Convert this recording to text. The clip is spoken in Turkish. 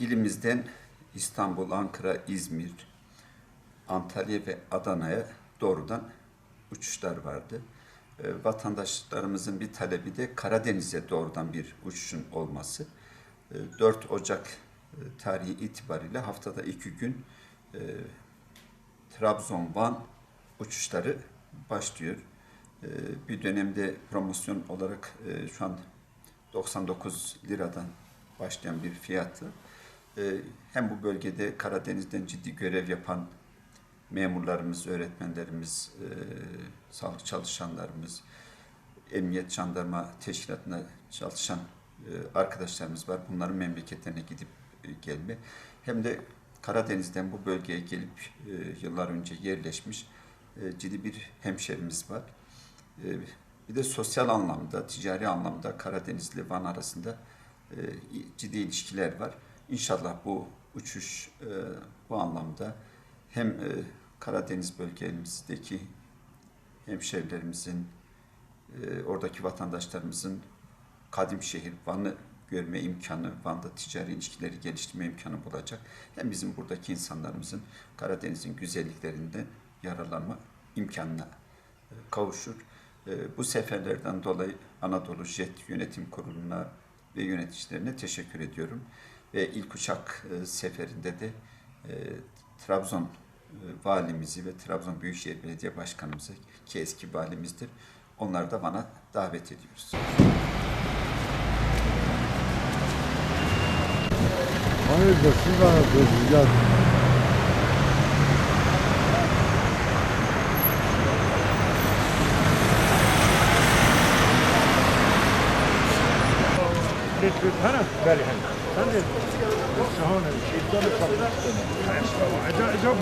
İlimizden İstanbul, Ankara, İzmir, Antalya ve Adana'ya doğrudan uçuşlar vardı. E, Vatandaşlarımızın bir talebi de Karadeniz'e doğrudan bir uçuşun olması. E, 4 Ocak e, tarihi itibariyle haftada iki gün e, Trabzon-Van uçuşları başlıyor. E, Bir dönemde promosyon olarak e, şu an 99 liradan başlayan bir fiyatı. E, Hem bu bölgede Karadeniz'den ciddi görev yapan memurlarımız, öğretmenlerimiz, e, sağlık çalışanlarımız, emniyet jandarma teşkilatına çalışan e, arkadaşlarımız var. Bunların memleketlerine gidip e, gelme. Hem de Karadeniz'den bu bölgeye gelip yıllar önce yerleşmiş ciddi bir hemşerimiz var. Bir de sosyal anlamda, ticari anlamda Karadeniz ile Van arasında ciddi ilişkiler var. İnşallah bu uçuş e, bu anlamda hem e, Karadeniz bölgemizdeki hemşerilerimizin, e, oradaki vatandaşlarımızın kadim şehir Van'ı görme imkanı, Van'da ticari ilişkileri geliştirme imkanı bulacak. Hem bizim buradaki insanlarımızın Karadeniz'in güzelliklerinden yararlanma imkanına e, kavuşur. E, Bu seferlerden dolayı Anadolu Jet Yönetim Kurulu'na ve yöneticilerine teşekkür ediyorum. Ve ilk uçak e, seferinde de e, Trabzon e, valimizi ve Trabzon Büyükşehir Belediye Başkanımızı ki eski valimizdir. Onları da bana davet ediyoruz. Hayırdır siz aradınız شوف هنا؟ بالي هنا. هون. الشيء